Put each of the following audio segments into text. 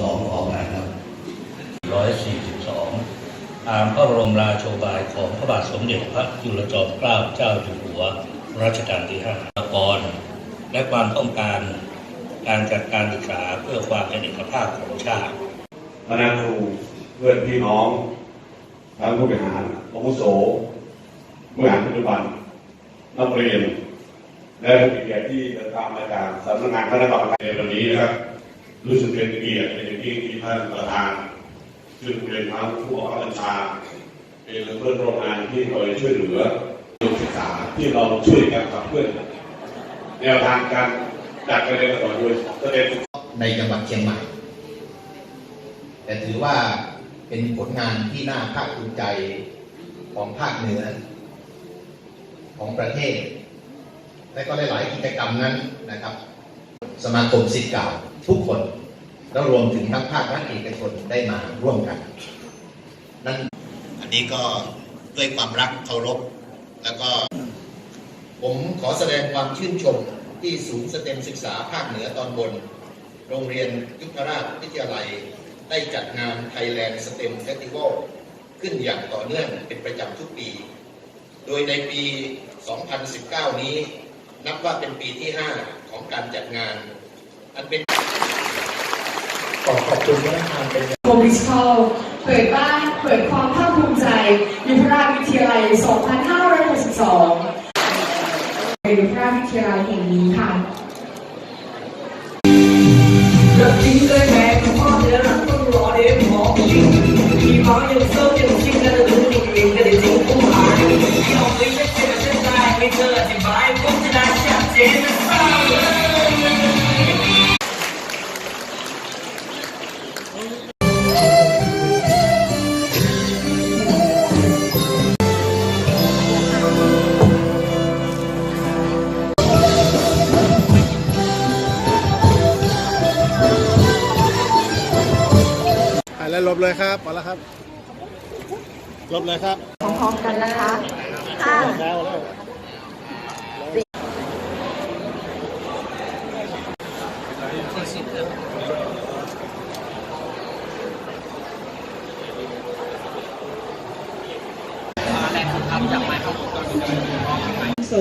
สองขอไปครับร้อยสี่สิบสองตามพระบรมราโชบายของพระบาทสมเด็จพระจุลจอมเกล้าเจ้าอยู่หัวรัชกาลที่ห้ากรและความต้องการการจัดการศึกษาเพื่อความเป็นเอกภาพของชาติคณะครูเพื่อนพี่น้องทั้งผู้บริหารอาวุโสผู้บริหารปัจจุบันนักเรียน และผู้มีเกียรติที่เดินทางมาจากสำนักงานคณะกรรมการในวันนี้นะครับ รู้สึกเป็นเกียรติเป็นอย่างยิ่งที่ท่านประธานซึ่งเป็นทั้งผู้บังคับบัญชาเป็นเพื่อนร่วมงานที่คอยช่วยเหลือศึกษาที่เราช่วยกันขับเคลื่อนแนวทางการจัดการเรียนต่อโดยสเต็ปในจังหวัดเชียงใหม่ แต่ถือว่าเป็นผลงานที่น่าภาคภูมิใจของภาคเหนือ ของประเทศ และก็หลาย ๆ กิจกรรมนั้นนะครับ สมาคมสิทธิ์เก่าทุกคน แล้วรวมถึงทั้งภาครัฐเอกชนได้มาร่วมกัน นั่นอันนี้ก็ด้วยความรักเคารพแล้วก็ผมขอแสดงความชื่นชมที่ศูนย์สเต็มศึกษาภาคเหนือตอนบน โรงเรียนยุพราชวิทยาลัย ได้จัดงาน Thailand STEM Festival ขึ้นอย่างต่อเนื่องเป็นประจำทุกปี โดยในปี 2019 นี้ นับว่าเป็นปีที่ 5 ของการจัดงาน อันเป็นขอขอบคุณพนักงานเป็นโควิชอลเผยบ้านเผยความภาคภูมิใจยุพราชวิทยาลัย 2562ในยุพราชวิทยาลัยแห่งนี้ค่ะรักจริงเลยแม่ของพ่อจะรักต้องรอเดี๋ยวหมอจริงพี่น้องยังเศร้ายังจริงกันเลยจริงจริงกันเลยจริงผู้หายที่ออกไปไม่เจอเส้นได้ไม่เจออธิบายผ แล้วลบเลยครับมาแล้วครับ ลบเลยครับพร้อมๆกันนะคะห้าแล้วแล้ว ส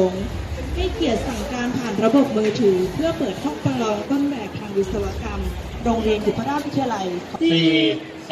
งฆ์ให้เกียรติสั่งการผ่านระบบมือถือ เพื่อเปิดห้องประลองต้นแบบทางวิศวกรรม โรงเรียนยุพราชวิทยาลัยสี่ส